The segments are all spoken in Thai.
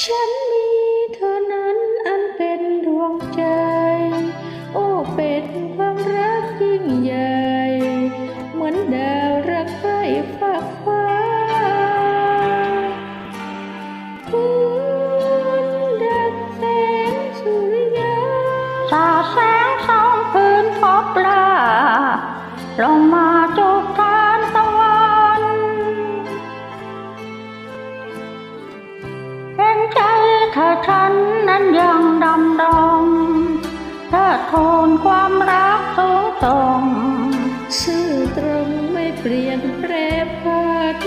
ฉันมีเธอนั้นอันเป็นดวงใจ โอ้เป็นความรักยิ่งใหญ่ เหมือนดาวรักใครฝากฟ้าเหมือนดังแสงสุริยาสาแสงสองพื้นพบลาลงมาจุกทา ใจเธอฉันนั้นยังดำดองเธอทูลความรักสูงส่งซื่อตรงไม่เปลี่ยนแปรผัน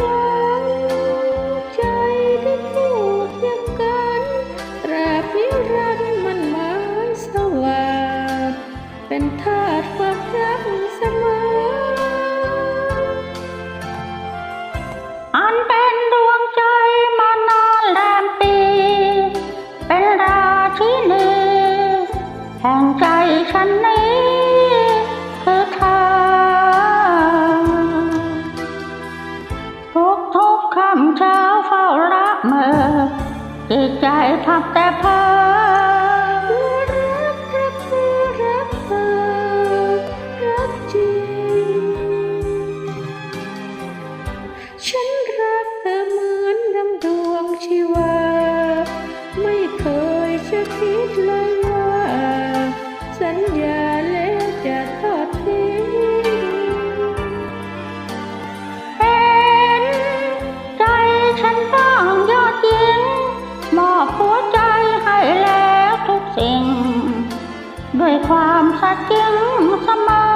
น้ำใจที่คู่เคียงกันตราบนิรันดร์มันหมายสว่างเป็นทาสความรักเสมออันเป็น ใจฉันนี้คือเธอทุกทุกๆคำเช้าเฝ้ารักเมื่อจิตใจพับแต่เพอ ความสัดจิ้งเสมอ